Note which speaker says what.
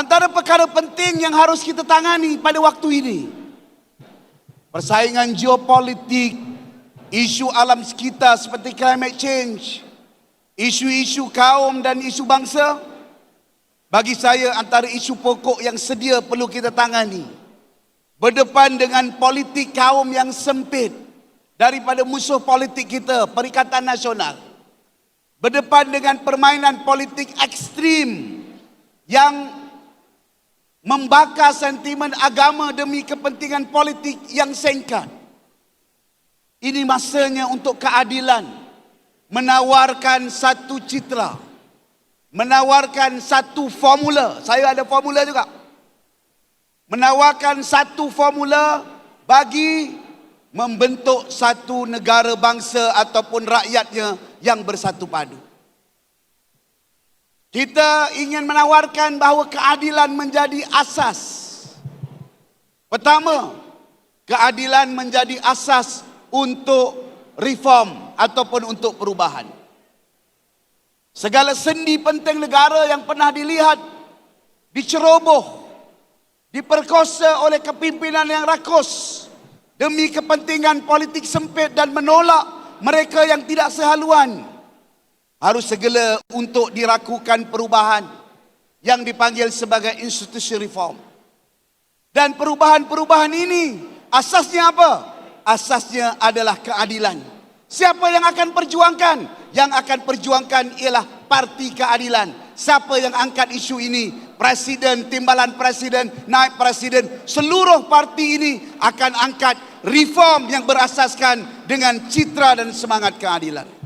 Speaker 1: Antara perkara penting yang harus kita tangani pada waktu ini. Persaingan geopolitik, isu alam sekitar seperti climate change, isu-isu kaum dan isu bangsa, bagi saya antara isu pokok yang sedia perlu kita tangani. Berdepan dengan politik kaum yang sempit daripada musuh politik kita, Perikatan Nasional. Berdepan dengan permainan politik ekstrim yang membakar sentimen agama demi kepentingan politik yang singkat. Ini masanya untuk keadilan menawarkan satu citra, menawarkan satu formula. Saya ada formula juga. Menawarkan satu formula bagi membentuk satu negara bangsa ataupun rakyatnya yang bersatu padu. Kita ingin menawarkan bahawa keadilan menjadi asas. Pertama, keadilan menjadi asas untuk reform ataupun untuk perubahan. Segala sendi penting negara yang pernah dilihat diceroboh, diperkosa oleh kepimpinan yang rakus demi kepentingan politik sempit dan menolak mereka yang tidak sehaluan harus segera untuk dirakukan perubahan yang dipanggil sebagai institusi reform. Dan perubahan-perubahan ini asasnya apa? Asasnya adalah keadilan. Siapa yang akan perjuangkan? Yang akan perjuangkan ialah parti keadilan. Siapa yang angkat isu ini? Presiden, timbalan presiden, naik presiden. Seluruh parti ini akan angkat reform yang berasaskan dengan citra dan semangat keadilan.